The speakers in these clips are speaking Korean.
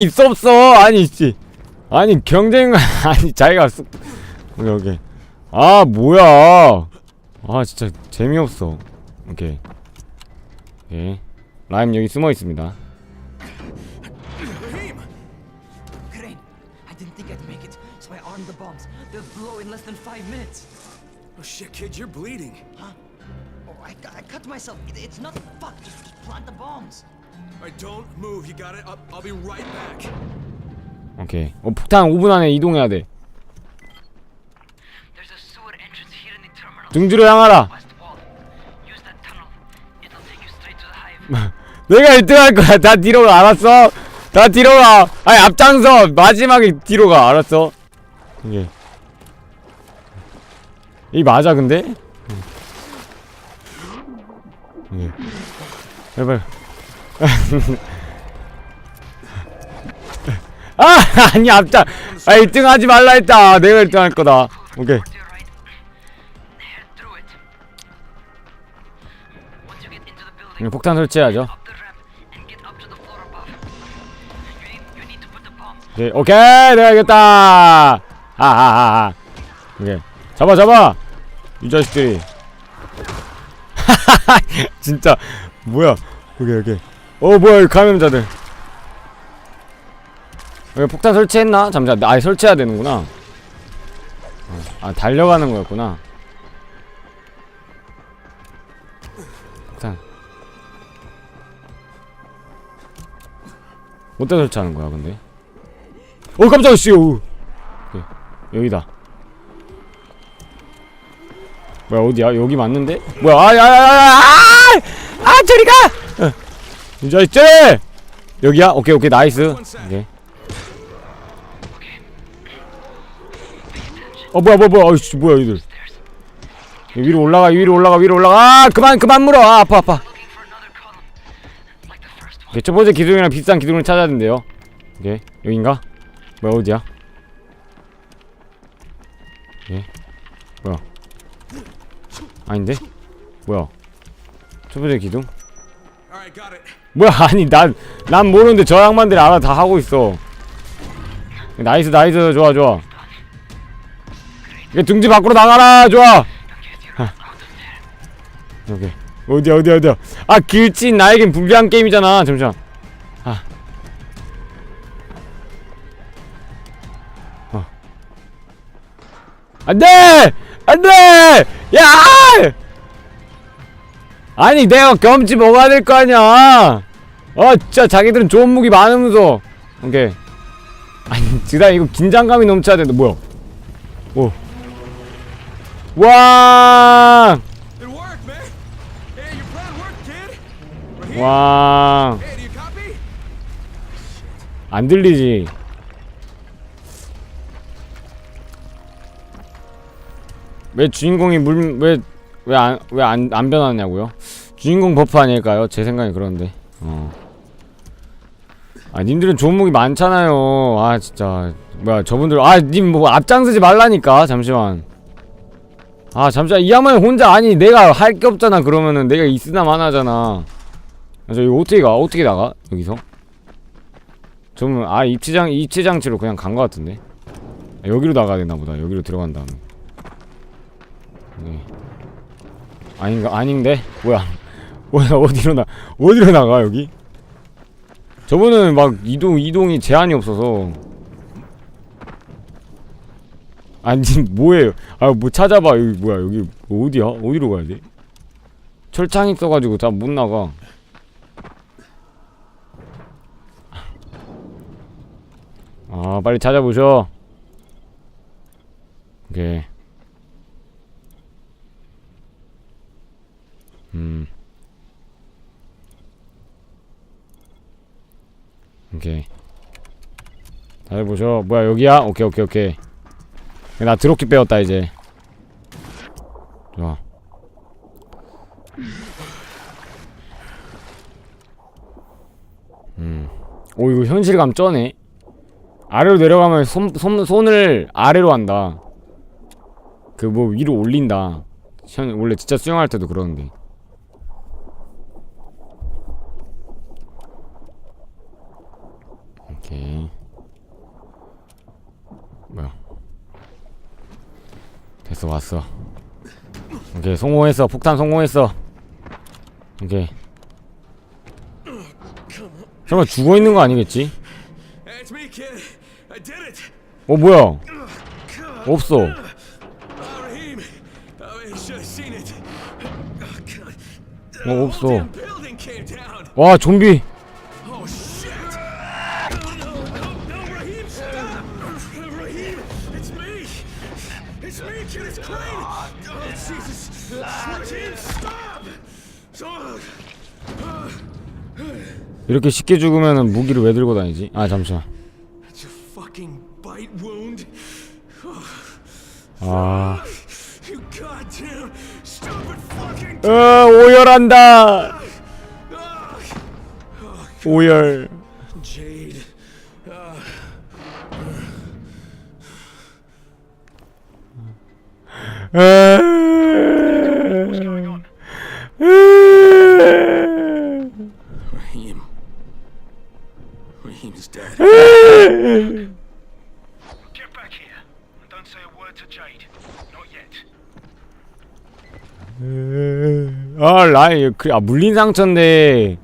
있어 없어. 아니 씨 아니 경쟁 아니 자기가 쑥 오케이 오케이. 아 뭐야. 아 진짜 재미없어. 오케이. 오케이. 라임 여기 숨어 있습니다 Oh? Oh. 오케이 어 폭탄 5분 안에 이동해야 돼 There's a sewer entrance here in the terminal. 등주로 향하라 West wall. Use that tunnel. It'll take you straight to the hive. 내가 1등 할 거야 다 뒤로 가 알았어 다 뒤로 가 아니 앞장서 마지막에 뒤로 가 알았어 이게 이 맞아 근데 이게 제발 아 아니 앞장 아 1등 하지 말라 했다 내가 1등 할 거다 오케이 폭탄 설치해야죠 오케이, 오케이 내가 이겼다 아아아아 오케이 잡아 잡아 이 자식들이 진짜 뭐야 오케이 오케이 어 뭐야 이 감염자들. 여기 폭탄 설치했나? 잠시만 아 설치해야 되는구나. 어, 아 달려가는 거였구나. 폭탄. 어디다 설치하는 거야 근데? 어 깜짝이야 씨 여기다. 뭐야 어디야? 여기 맞는데? 뭐야 아야야야야 아 저리 가! 어. 이 자식들 여기야 오케이 오케이 나이스 오케이 어 뭐야 뭐야 뭐야 어이씨 뭐야 이들 위로 올라가 위로 올라가 위로 올라가 아 그만 그만 물어 아 아파 아파. 오케이 첫 번째 기둥이랑 비슷한 기둥을 찾아야 된대요 오케이 여긴가? 뭐야 어디야? 예? 뭐야 아닌데? 뭐야 첫 번째 기둥? 뭐야 아니 난 난 모르는데 저 양반들이 알아 다 하고 있어. 나이스 나이스. 좋아 좋아. 등지 밖으로 나가라. 좋아. 아. 오케이. 어디야 어디야 어디야. 아 길친 나에겐 불리한 게임이잖아. 잠시만. 아 어. 안돼! 안돼! 야 아니 내가 경험치 먹어야 될 거 아니야. 어 진짜 자기들은 좋은 무기 많으면서. 오케이. 아니 지다 이거 긴장감이 넘쳐야 되는데 뭐야? do you copy? 안 들리지. 왜 주인공이 물 왜 왜 안 왜 안 안 변하냐고요? 주인공 버프 아닐까요? 제 생각이 그런데. 어. 아 님들은 좋은 무기 많잖아요. 아 진짜. 뭐야 저분들 아 님 뭐 앞장서지 말라니까 잠시만. 아 잠시만. 이 양반이 혼자 아니 내가 할 게 없잖아 그러면은. 내가 있으나 마나잖아. 아, 저 이거 어떻게 가? 어떻게 나가? 여기서? 저분 아 입치장 입치장치로 그냥 간거 같은데. 아, 여기로 나가야 되나 보다. 여기로 들어간 다음에. 네. 아닌가? 아닌데? 뭐야? 뭐야 어디로 나 어디로 나가 여기? 저분은 막 이동 이동이 제한이 없어서. 아니 뭐예요? 아 뭐 찾아봐. 여기 뭐야? 여기 어디야? 어디로 가야 돼? 철창 있어가지고 다 못 나가. 아 빨리 찾아보셔. 오케이 음. 오케이. 잘 보셔. 뭐야 여기야? 오케이 오케이 오케이. 나 드롭키 빼었다 이제. 좋아. 음 오 이거 현실감 쩌네. 아래로 내려가면 손, 손, 손을 아래로 한다. 그 뭐 위로 올린다. 현, 원래 진짜 수영할 때도 그러는데 오케이 뭐야 됐어 왔어 오케이 성공했어 폭탄 성공했어 오케이 설마 죽어있는 거 아니겠지? 어 뭐야 없어 Oh. Oh. Oh. 어 없어. 와 좀비 이렇게 쉽게 죽으면 무기를 왜 들고 다니지? 아 잠시만. 아. 어, 오열한다 Oh, 오열 Jade. Raheem. Raheem's dead. Get back here and don't say a word to Jade. Not yet. 아 라이 그, 아 물린 상처인데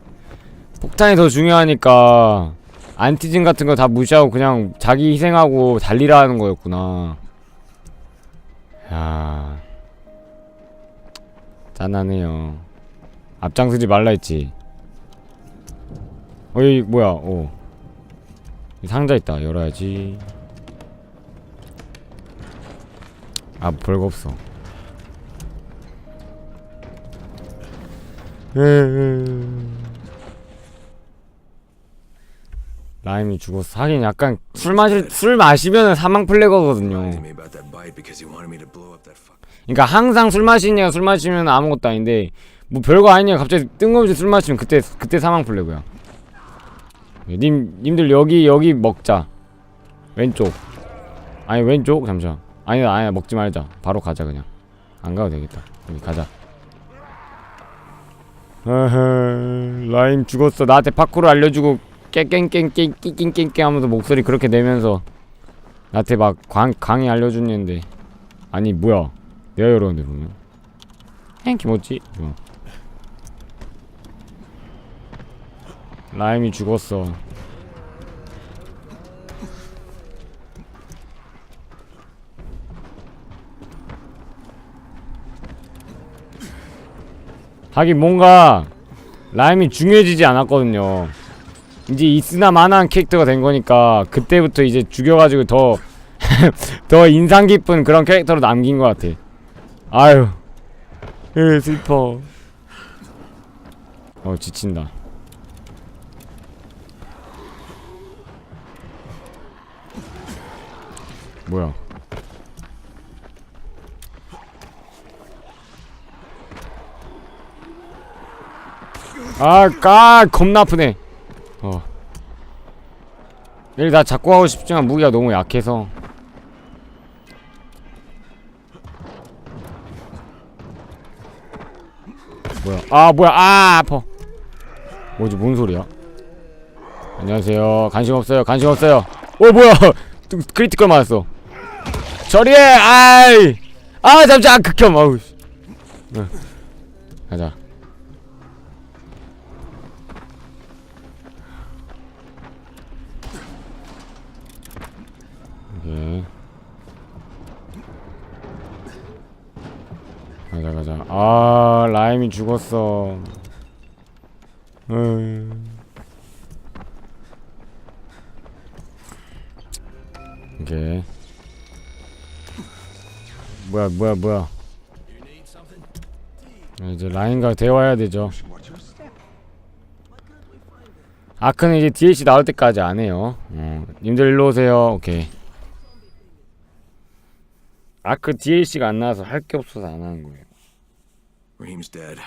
폭탄이 더 중요하니까 안티진 같은 거 다 무시하고 그냥 자기 희생하고 달리라는 거였구나 짠하네요. 앞장서지 말라 했지. 어 여기 뭐야? 어 상자 있다. 열어야지. 아 별거 없어 라임이 죽었어. 하긴 약간 술 마실 술 마시면은 사망 플래거거든요. 그러니까 항상 술 마시냐 술 마시면 아무것도 아닌데 뭐 별거 아니냐 갑자기 뜬금없이 술 마시면 그때 그때 사망 플래그야. 님 님들 여기 여기 먹자. 왼쪽. 아니 왼쪽 잠시만. 아니다 아니다 먹지 말자. 바로 가자 그냥. 안 가도 되겠다. 여기 가자. 라임 죽었어. 나한테 파쿠르 알려주고 깽깽깽깽깽깽깽 하면서 목소리 그렇게 내면서 나한테 막 광, 강의 알려줬는데. 아니 뭐야? 내가 열었는데 보면? 행 김었지? 어. 라임이 죽었어. 하긴 뭔가 라임이 중요해지지 않았거든요 이제 있으나 마나한 캐릭터가 된 거니까 그때부터 이제 죽여가지고 더 더 인상 깊은 그런 캐릭터로 남긴 것 같아. 아유, 으 슬퍼. 어 지친다. 뭐야? 아, 까 겁나 아프네. 어. 얘를 나 잡고 하고 싶지만 무기가 너무 약해서. 뭐야? 아 뭐야? 아 아파. 뭐지? 뭔 소리야? 안녕하세요. 관심 없어요. 관심 없어요. 어 뭐야? 또 크리티컬 맞았어. 처리해. 아이. 아 잠시만 극혐. 아우. 가자. 오케이. 가자 가자. 아 라임이 죽었어. 음. 오케이. 뭐야 뭐야 뭐야. 아, 이제 라인과 대화해야 되죠. 아크는 이제 DLC 나올 때까지 안 해요. 어. 님들 일로 오세요. 오케이 아크 DLC가 안 나와서 할 게 없어서 안 하는 거예요 Raheem's dead.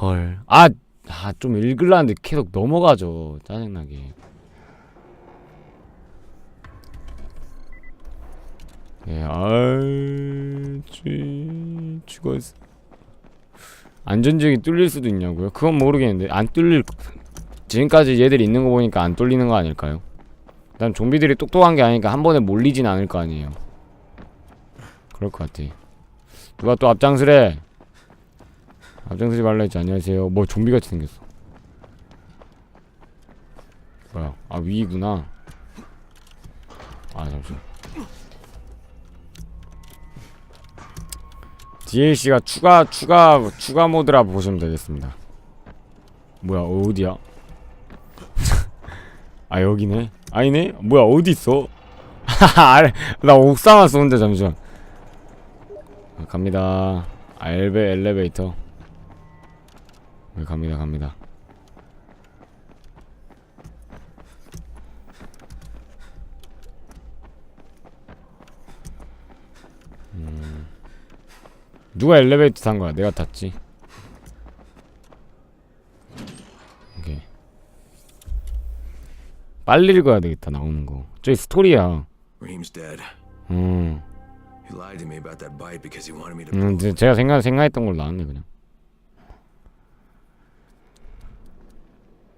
헐. 아, 아, 좀 읽으려는데 계속 넘어가죠. 짜증나게. 예, 쥐, 죽었어. 안전지역이 뚫릴 수도 있냐고요? 그건 모르겠는데 안 뚫릴 지금까지 얘들이 있는 거 보니까 안 뚫리는 거 아닐까요? 난 좀비들이 똑똑한 게 아니니까 한 번에 몰리진 않을 거 아니에요. 그럴 것 같아. 누가 또 앞장서래? 앞장서지 말라 했지. 안녕하세요. 뭐 좀비 같이 생겼어. 뭐야? 아 위구나. 아 잠시. DLC가 추가 추가 추가 모드라 보시면 되겠습니다. 뭐야 어디야? 아 여기네. 아니네. 뭐야 어디 있어? 나 옥상 왔어 혼자 잠시만. 아, 갑니다. 아, 엘베 엘리베이터. 네, 갑니다 갑니다. 음. 누가 엘리베이터 탄 거야? 내가 탔지. 오케이. 빨리 읽어야 되겠다 나오는 거. 저기 스토리야. 음. He lied to me about that bite because he wanted me to. 음, 제- 제가 생각 생각했던 걸로 나왔네 그냥.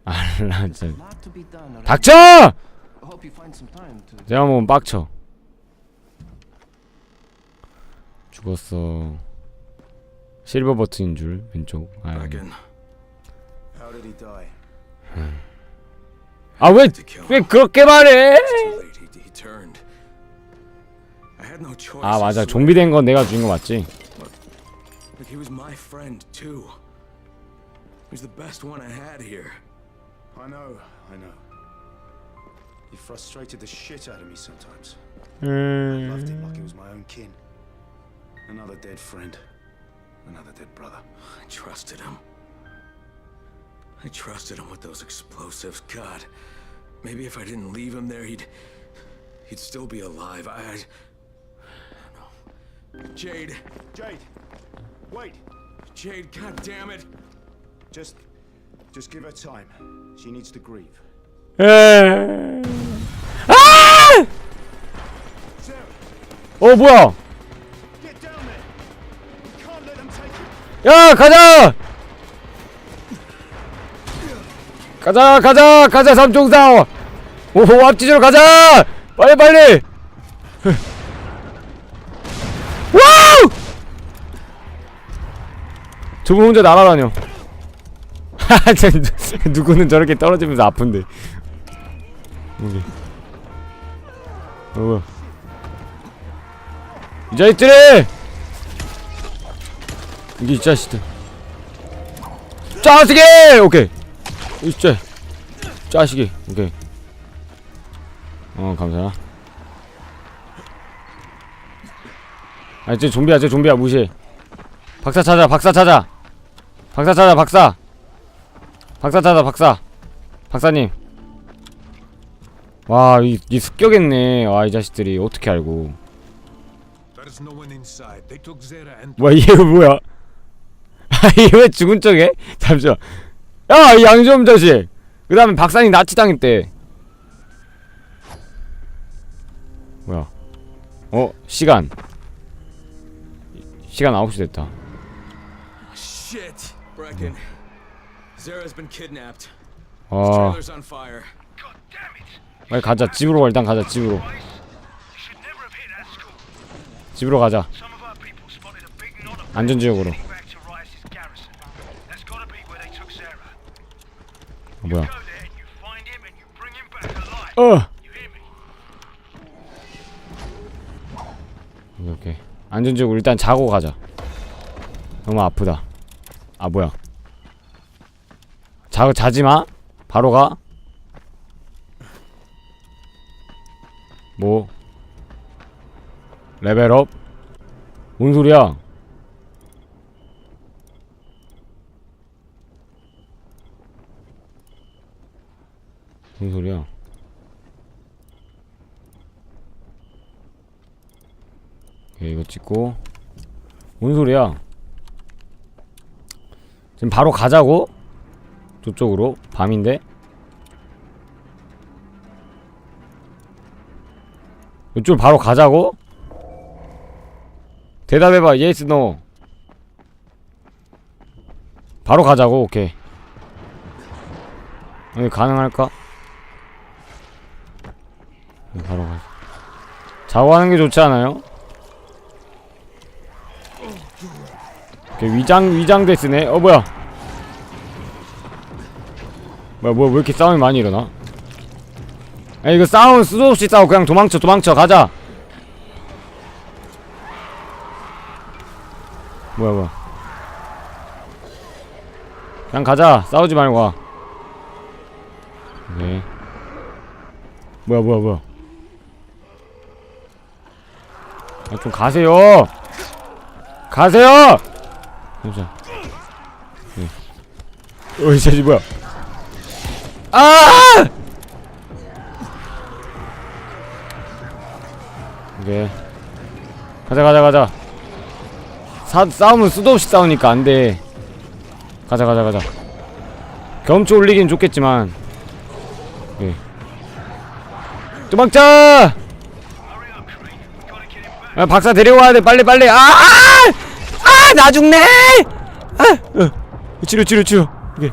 알라 진짜. Alright? 닥쳐! 제가 보면 빡쳐. 죽었어. 실버 버튼인 줄 왼쪽. 아, Back in. How did he die? 아왜 To kill 왜 him. 그렇게 말해? 아 I 맞아 swear. 좀비 된 건 내가 주인 거 맞지? Look, he was my friend too. He was the best one I had here. I know, I know. You frustrated the shit out of me sometimes. 음. Loved him like he was my own kin. Another dead friend. Another dead brother. I trusted him. I trusted him with those explosives. God, maybe if I didn't leave him there, he'd he'd still be alive. I, I, I don't know. Jade, Jade! Wait! Jade, God damn it! Just. Just give her time. She needs to grieve. 에. 아! 어 뭐야? 야 가자! 가자 가자 가자 삼총사 오 앞지절 가자 빨리 빨리 와우 저분 혼자 날아다녀. 누- 누구는 저렇게 떨어지면서 아픈데. 여기 어 뭐야. 이 자식들이! 이게 이 자식들. 짜식이! 오케이. 이짜 짜식이. 오케이. 어 감사 아쟤 좀비야 쟤 좀비야 무시해. 박사 찾아 박사 찾아 박사 찾아 박사. 박사 찾아 박사. 박사님. 와이 이 습격했네. 와이 자식들이 어떻게 알고. And 뭐야 얘 뭐야? 아 이게 왜 죽은 척해? 잠시만. 야이 양좀 자식. 그 다음에 박사님 납치당했대. 뭐야? 어 시간. 시간 9시 됐다. Shit, Brecken. Zara's been kidnapped. His trailer's on fire. God damn it! 빨리 가자 집으로 가 일단 가자 집으로 Boys, you should never have hit that school. 집으로 가자 Some of our people spotted a big knot of 안전지역으로 heading back to Rice's garrison. That's gotta be where they took Zara. 어, 뭐야 Go there and you find him and you bring him back alive. 어 You hear me? 오케이 오케이 안전지역으로 일단 자고 가자 너무 아프다 아 뭐야 자 자지마 바로 가 뭐? 레벨업? 뭔 소리야? 뭔 소리야? 이거 찍고 뭔 소리야? 지금 바로 가자고? 저쪽으로? 밤인데? 이쪽 바로 가자고? 대답해봐 예스 노 바로 가자고 오케이 여기 가능할까? 네, 바로 가. 자고 하는 게 좋지 않아요? 오케이, 위장 위장 데스네. 어 뭐야? 뭐야 뭐야 왜 이렇게 싸움이 많이 일어나? 아 이거 싸움 수도 없이 싸워 그냥 도망쳐 도망쳐 가자. 뭐야 뭐야? 그냥 가자 싸우지 말고 가. 네. 뭐야 뭐야 뭐야? 아, 좀 가세요. 가세요. 잠시만. 네. 어이 자지 뭐야? 아! 오케이. 가자 가자 가자. 사, 싸우면 수도 없이 싸우니까 안 돼. 가자 가자 가자. 경치 올리긴 좋겠지만. him back. 아, 박사 데리고 와야 돼 빨리 빨리 아! 아! 나 죽네! 아! 어. 치료 치료 치료 오케이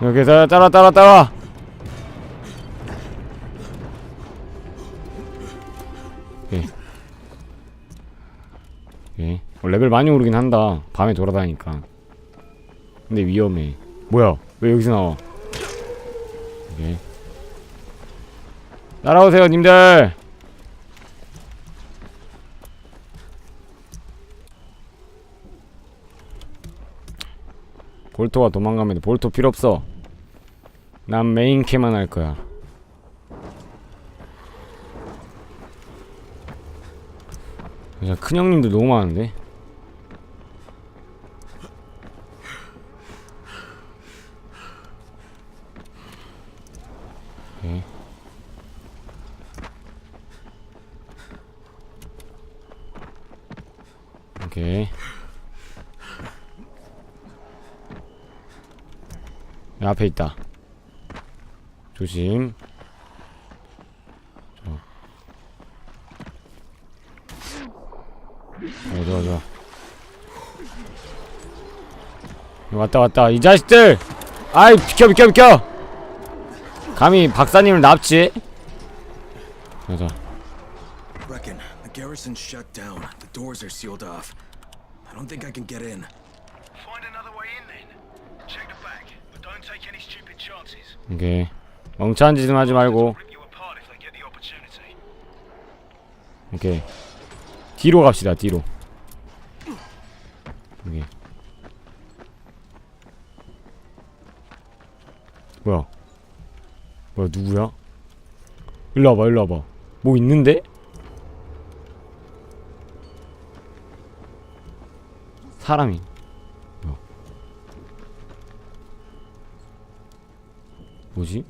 오케이 따라 따라 따라 따라. 오케이. 오케이. 어, 레벨 많이 오르긴 한다. 밤에 돌아다니까. 근데 위험해. 뭐야? 왜 여기서 나와? 오케이. 따라오세요 님들 볼토가 도망가면 돼 볼토 필요 없어. 난 메인 캐만 할 거야. 진짜 큰형님들 너무 많은데 오케이. 오케이. 야, 앞에 있다. 조심. 어, 좋아, 좋아. 왔다, 왔다. 이 자식들! 아이, 비켜, 비켜, 비켜! 감히 박사님을 납치? 가자. Find another way in then. Check the back, but don't take any stupid chances. 오케이. 멍청한 짓은 하지 말고. 오케이. 뒤로 갑시다. 뒤로. 오케이. 뭐야? 뭐야 누구야? 일로 와봐. 일로 와봐. 뭐 있는데? 사람이. 뭐야? 뭐지?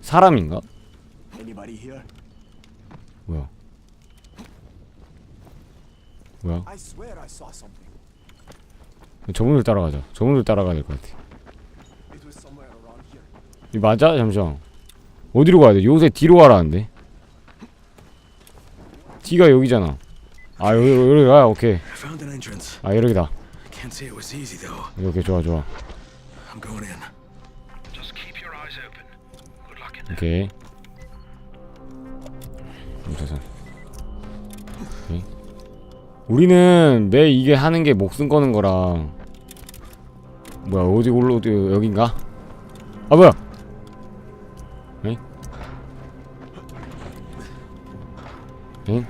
사람인가? 뭐야? 뭐야? 저분들 따라가자. 저분들 따라가야 될 것 같아. 이 맞아? 잠시만. 어디로 가야 돼? 요새 뒤로 가라는데. 뒤가 여기잖아. 아 여기 여기 가. 오케이. 아 여기다. Though. 오케이 좋아 좋아. 오케이. 잠깐. 오케이. 우리는 매 이게 하는 게 목숨 거는 거랑 뭐야 어디 올라 어디 여긴가? 아 뭐야? 에? 에?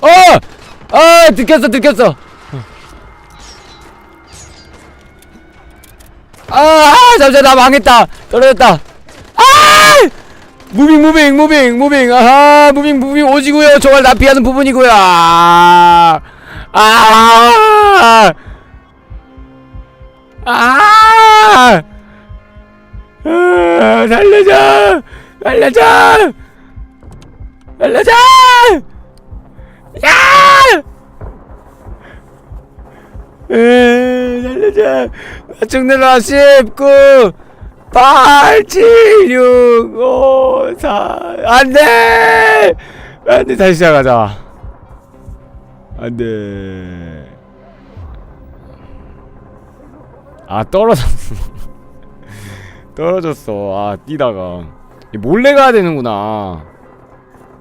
어! 아 들켰어 들켰어 잠시만 나 망했다. 떨어졌다. 아 무빙 무빙 무빙 무빙. 아하 무빙 무빙 오지고요. 정말 나 피하는 부분이고요. 아, 아, 아, 아, 살려줘. 살려줘. 살려줘. 야 에, 살려줘. 나 죽는다. 19, 8, 7, 6, 5, 4. 안 돼! 안 돼 다시 시작하자 안 돼 아 떨어졌어 떨어졌어 아 뛰다가 이 몰래 가야 되는구나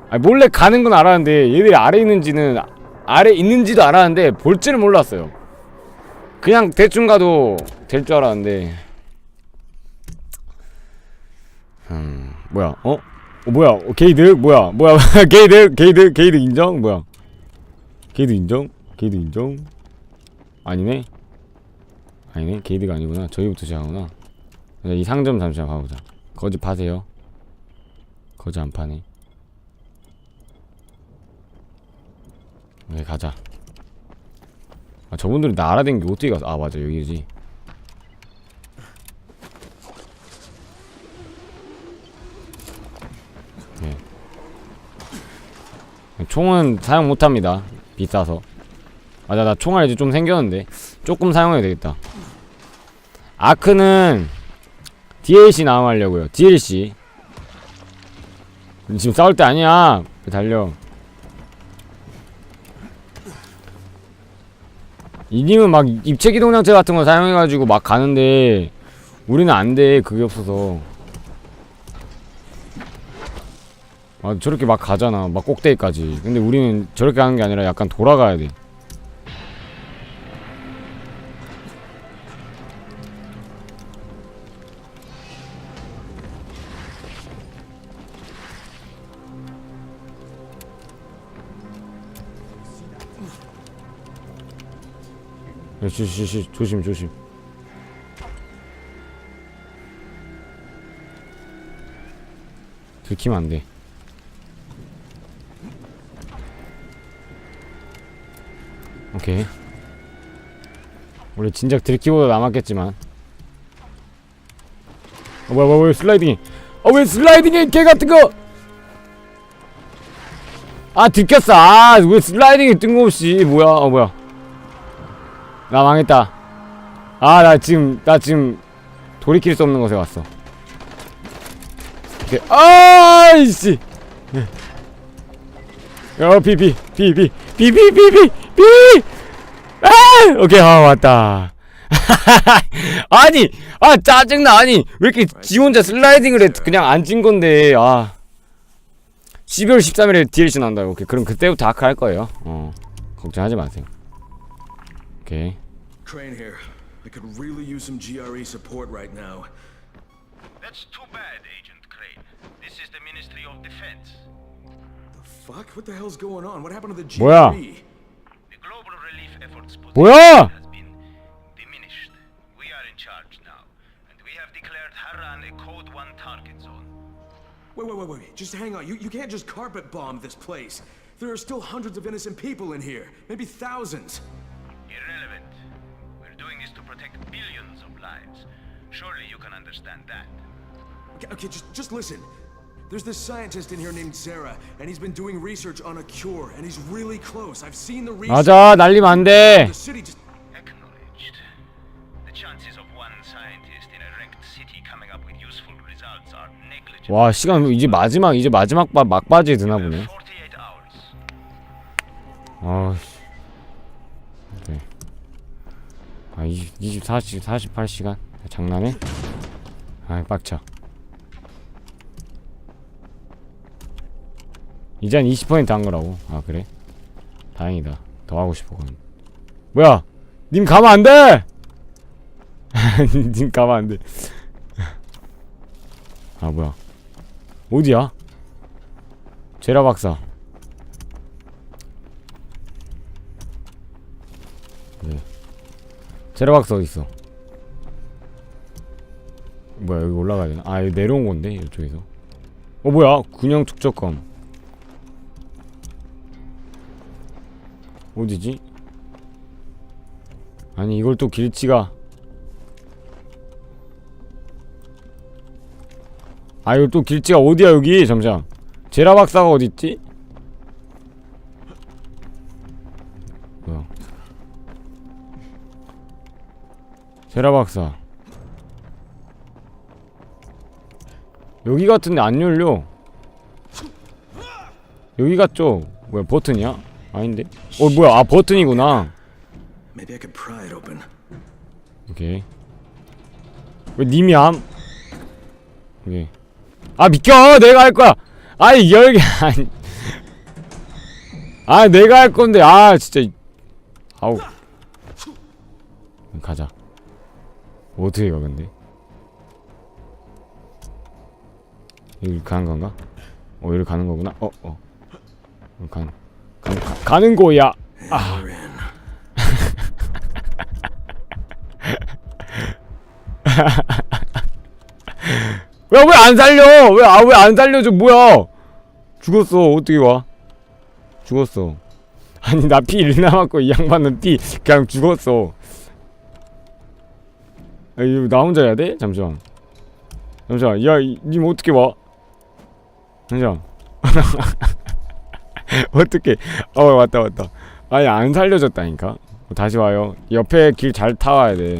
아 몰래 가는 건 알았는데 얘들이 아래 있는지는 아래 있는지도 알았는데 볼 줄은 몰랐어요 그냥 대충 가도 될 줄 알았는데. 음 뭐야? 어? 어 뭐야? 어, 게이드 뭐야? 뭐야? 게이드 게이드 게이드 인정? 뭐야? 게이드 인정? 게이드 인정? 아니네? 아니네? 게이드가 아니구나. 저기부터 시작하구나. 자, 이 상점 잠시만 가보자. 거지 파세요. 거지 안 파네. 네 가자 알아댄 게 어떻게 가서 아 맞아 여기지. 네. 총은 사용 못합니다. 비싸서. 맞아 나 총알 이제 좀 생겼는데 조금 사용해야 되겠다. 아크는 DLC 나와하려고요. DLC 지금 싸울 때 아니야. 달려 이님은 막 입체 기동 장치 같은 거 사용해가지고 막 가는데 우리는 안 돼 그게 없어서. 아 저렇게 막 가잖아. 막 꼭대기까지. 근데 우리는 저렇게 가는 게 아니라 약간 돌아가야 돼 시, 조심, 조심. 들키면 안 돼. 오케이. 우리 진작 들키고 남았겠지만. 어, 뭐야, 뭐야, 왜 슬라이딩이? 어, 왜 슬라이딩이 개 같은 거? 아, 들켰어. 아, 왜 슬라이딩이 뜬금없이. 뭐야, 어, 뭐야. 나 망했다. 아 나 지금 나 지금 돌이킬 수 없는 곳에 왔어. 이제 아이씨! 네. 어 비비 비비 비비 비비 비비 아! 오케이 아 왔다. 아니 아 짜증나. 아니 왜 이렇게 지 혼자 슬라이딩을 해 그냥 앉은 건데. 아. 12월 13일에 DLC 나온다 오케이 그럼 그때부터 아크 할 거예요. 어 걱정하지 마세요. 오케이. Crane here. I could really use some GRE support right now. That's too bad, Agent Crane. This is the Ministry of Defense. The fuck? What the hell's going on? What happened to the GRE? 뭐야? The global relief efforts position 뭐야? has been diminished. We are in charge now, and we have declared Harran a Code 1 target zone. Wait, wait, wait, wait. Just hang on. You, you can't just carpet bomb this place. There are still hundreds of innocent people in here. Maybe thousands. Protect billions of lives. Surely you can understand that. Okay, okay just, just listen. There's this scientist in here named Zara, and he's been doing research on a cure, and he's really close. I've seen the research. 맞아, 날리면 안 돼. The city just. Acknowledged. The chances of one scientist in a wrecked city coming up with useful results are negligible. 와, 시간 이제 마지막, 이제 마지막 바, 막바지에 드나 보네. 48 hours. 아 아, 20, 24시, 48시간? 장난해? 아이, 빡쳐. 한 20%한 거라고. 아, 그래? 다행이다. 더 하고 싶어, 그건. 뭐야! 님 가면 안 돼! 님 가면 안 돼. 아, 뭐야. 어디야? 제라 박사. 제라박스 어딨어? 뭐야 여기 올라가야 되나? 아 여기 내려온 건데 이쪽에서 어 뭐야 군용 축적검 어디지? 아니 이걸 또 길치가 아 이거 또 길치가 어디야 여기 잠시만 제라박사가 어딨지? 제라 박사. 여기 같은데 안 열려. 여기 갔죠? 뭐야 버튼이야? 아닌데? 어 뭐야 아 버튼이구나. 오케이. 왜 님이 암? 오케이. 아 비켜! 내가 할 거야! 아이 열개 아니. 아 내가 할 건데. 아 진짜. 이- 아우. 가자 어떻게 가 근데 여기 가는 건가? 어 여기 가는 거구나 어 어 가는 가는 가, 가는 거야 아 We're in. 야왜안 살려? 왜 아 왜 안 살려줘? 뭐야? 죽었어. 어떻게 와? 죽었어. 아니 나 피 1 남았고 이 양반은 피 그냥 죽었어. 아, 이거 나 혼자 해야 돼? 잠시만. 잠시만. 야, 이- 님 어떻게 와? 잠시만. 어떻게? 어 왔다 왔다. 아니 안 살려줬다니까. 어, 다시 와요. 옆에 길 잘 타와야 돼.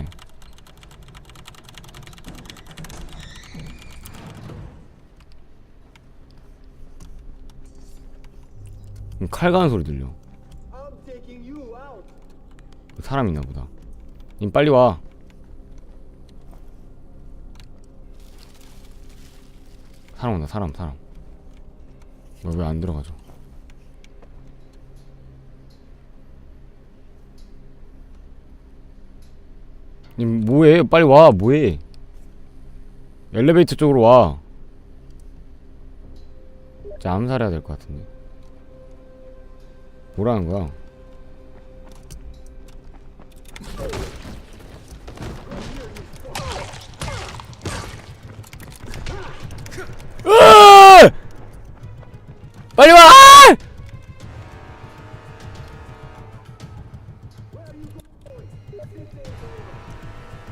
음, 칼 가는 소리 들려. 사람 있나 보다. 님 빨리 와. 사람 온다 사람 사람. 왜 안 들어가죠? 님 뭐해? 빨리 와 뭐해? 엘리베이터 쪽으로 와. 진짜 암살해야 될 것 같은데. 뭐라는 거야? 빨리 와!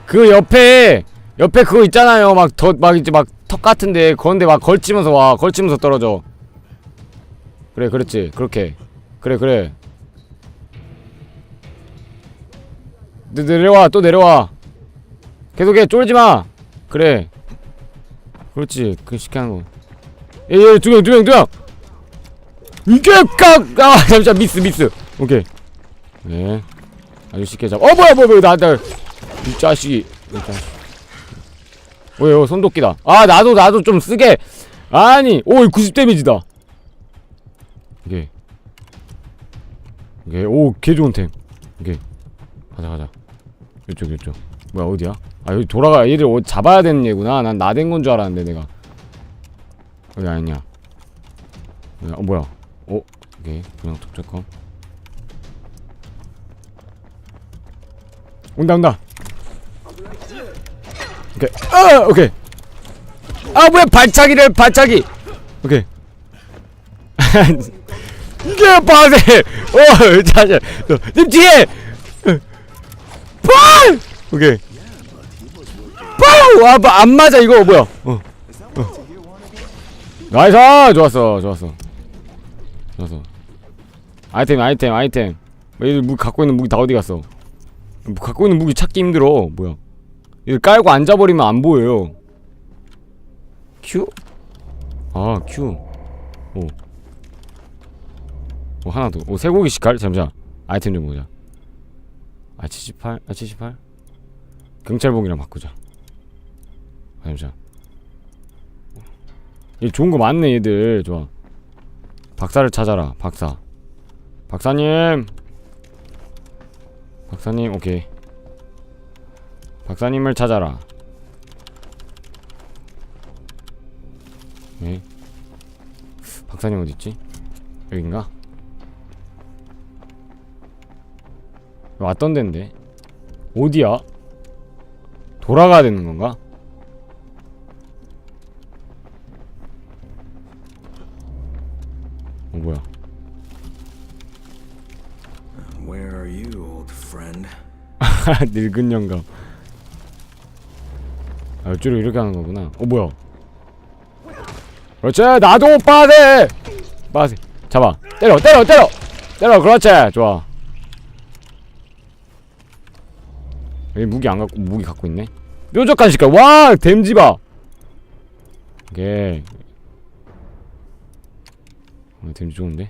그 옆에 옆에 그거 있잖아요. 막 더 막 이제 막 턱 같은데 그런데 막 걸치면서 와. 걸치면서 떨어져. 그래, 그렇지. 그렇게. 그래, 그래. 내, 내려와. 또 내려와. 계속해. 쫄지 마. 그래. 그렇지. 그 쉽게 하는 거. 예, 예, 두 명, 두 명, 두 명. 이게 깍! 아, 잠시만 미스, 미스. 오케이. 네. 아주 쉽게 잡. 어, 뭐야, 뭐야, 뭐야, 나, 나. 이 자식이. 이 자식. 뭐야, 손도끼다. 아, 나도, 나도 좀 쓰게. 아니, 오, 90 데미지다. 오케이. 오케이, 오, 개 좋은 템. 오케이. 가자, 가자. 이쪽, 이쪽. 뭐야, 어디야? 아, 여기 돌아가. 얘를 어, 잡아야 되는 얘구나. 난 나댄 건 줄 알았는데, 내가. 여기 아니냐. 어, 뭐야. 어, 오케이. 그냥 독특함. 온다, 온다. 오케이. 아, 오케이. 아, 뭐야, 발차기를, 발차기! 오케이. 이게 바세! 어, 자자. 님 뒤에! 빨! 오케이. 빨! 와, 뭐, 안 맞아, 이거, 뭐야. 어. 어. 나이스! 좋았어, 좋았어. 좋았어. 아이템, 아이템, 아이템. 얘들 무기 갖고 있는 무기 다 어디 갔어? 뭐 갖고 있는 무기 찾기 힘들어. 뭐야. 이거 깔고 앉아버리면 안 보여요. Q? 아, Q. 오. 오, 하나 더. 오, 쇠고기 식칼? 잠시만. 아이템 좀 보자. 아, 78? 아, 78? 경찰복이랑 바꾸자. 아, 잠시만. 얘 좋은 거 많네, 얘들. 좋아. 박사를 찾아라. 박사. 박사님. 박사님, 오케이. 박사님을 찾아라. 네. 박사님 어디 있지? 여긴가? 왔던 데인데. 어디야? 돌아가야 되는 건가? 어 뭐야? Where are you, old friend? 늙은 영감. 아, 이쪽으로 이렇게 하는 거구나. 어, 뭐야? 그렇지, 나도 빠세! 빠세. 잡아. 때려, 때려, 때려! 때려, 그렇지! 좋아. 여기 무기 안 갖고, 무기 갖고 있네? 뾰족한 식감. 와! 댐지 봐! 오케이. 어, 데미지 좋은데